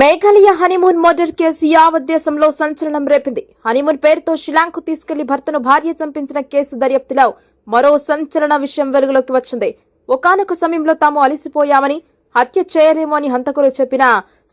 Meghalaya honeymoon murder case యావత్ దేశంలో సంచలనం రేపింది. హనీమూన్ పేరుతో షిలాంగ్కు తీసుకెళ్ళి భర్తను భార్య చంపించిన కేసు దర్యాప్తులో మరో సంచలన విషయం వెలుగులోకి వచ్చింది. ఒకానొక సమయంలో తాము అలిసిపోయామని హత్య చేయలేమో అని హంతకులు చెప్పినా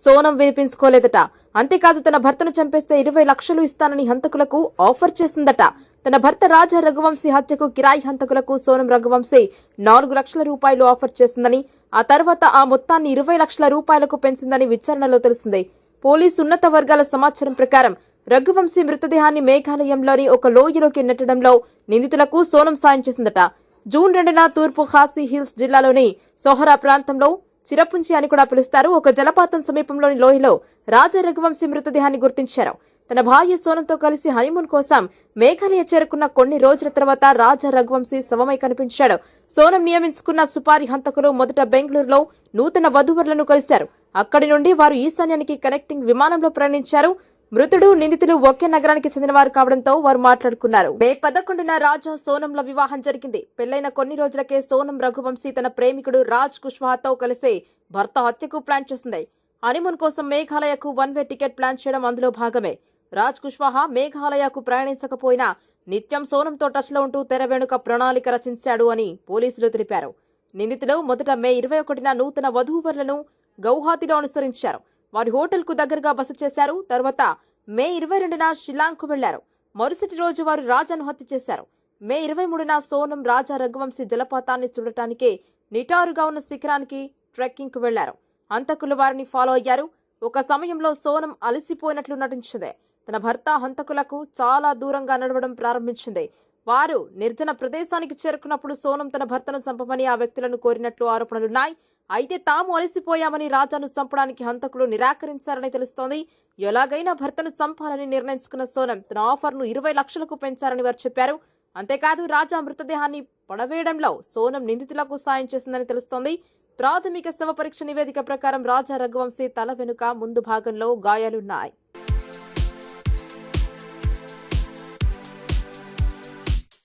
సోనం వినిపించుకోలేదట. అంతేకాదు తన భర్తను చంపేస్తే ఇరవై లక్షలు ఇస్తానని హంతకులకు ఆఫర్ చేసిందట. తన భర్త రాజా రఘువంశీ హత్యకు కిరాయి హంతకులకు సోనం రఘువంశీ నాలుగు లక్షల రూపాయలు ఆఫర్ చేసిందని ఆ తర్వాత ఆ మొత్తాన్ని ఇరవై లక్షల రూపాయలకు పెంచిందని విచారణలో తెలిసింది. పోలీసు ఉన్నత వర్గాల సమాచారం ప్రకారం రఘువంశీ మృతదేహాన్ని మేఘాలయంలోని ఒక లోయలోకి నెట్టడంలో నిందితులకు సోనం సాయం చేసిందట. జూన్ రెండున తూర్పు హాసీ హిల్స్ జిల్లాలోని సోహరా ప్రాంతంలో చిరపుంచి అని కూడా పిలుస్తారు. ఒక జలపాతం సమీపంలోని లోయలో రాజా రఘువంశీ మృతదేహాన్ని గుర్తించారు. తన భార్య సోనంతో కలిసి హనీమూన్ కోసం మేఘాలయ చేరుకున్న కొన్ని రోజుల తర్వాత రాజా రఘువంశీ శవమై కనిపించాడు. సోనం నియమించుకున్న సుపారి హంతకులు మొదట బెంగళూరులో నూతన వధువరులను కలిశారు. అక్కడి నుండి వారు ఈశాన్యానికి కనెక్టింగ్ విమానంలో ప్రయాణించారు. మృతుడు నిందితులు ఒకే నగరానికి చెందినవారు కావడంతో వారు మాట్లాడుకున్నారు. మే పదకొండున రాజా సోనంల వివాహం జరిగింది. పెళ్ళైన కొన్ని రోజులకే సోనం రఘువంశీ తన ప్రేమికుడు రాజ్ కుష్వాహతో కలిసి భర్త హత్యకు ప్లాన్ చేసింది. హనీమూన్ కోసం మేఘాలయకు వన్ వే టికెట్ ప్లాన్ చేయడం అందులో భాగమే. రాజ్ కుష్వాహా మేఘాలయకు ప్రయాణించకపోయినా నిత్యం సోనంతో టచ్లో ఉంటూ తెర వెనుక ప్రణాళిక రచించాడు అని పోలీసులు తెలిపారు. నిందితులు మొదట మే ఇరవై ఒకటిన నూతన వధూవరులను గౌహాతిలో అనుసరించారు. వారి హోటల్కు దగ్గరగా బస చేశారు. తర్వాత మే ఇరవై రెండున షిలాంగ్కు వెళ్ళారు. మరుసటి రోజు వారు రాజాను హత్య చేశారు. మే ఇరవై మూడున సోనం రాజా రఘువంశీ జలపాతాన్ని చూడటానికి నిటారుగా ఉన్న శిఖరానికి ట్రెక్కింగ్కు వెళ్ళారు. హంతకులు వారిని ఫాలో అయ్యారు. ఒక సమయంలో సోనం అలసిపోయినట్లు నటించింది. తన భర్త హంతకులకు చాలా దూరంగా నడవడం ప్రారంభించింది. వారు నిర్జన ప్రదేశానికి చేరుకున్నప్పుడు సోనం తన భర్తను చంపమని ఆ వ్యక్తులను కోరినట్లు ఆరోపణలున్నాయి. అయితే తాము అలసిపోయామని రాజాను చంపడానికి హంతకులు నిరాకరించారని తెలుస్తోంది. ఎలాగైనా భర్తను చంపాలని నిర్ణయించుకున్న సోనం తన ఆఫర్ను ఇరవై లక్షలకు పెంచారని వారు చెప్పారు. అంతేకాదు రాజా మృతదేహాన్ని పడవేయడంలో సోనం నిందితులకు సాయం చేసిందని తెలుస్తోంది. ప్రాథమిక శవ పరీక్ష నివేదిక ప్రకారం రాజా రఘువంశీ తల వెనుక ముందు భాగంలో గాయాలున్నాయి.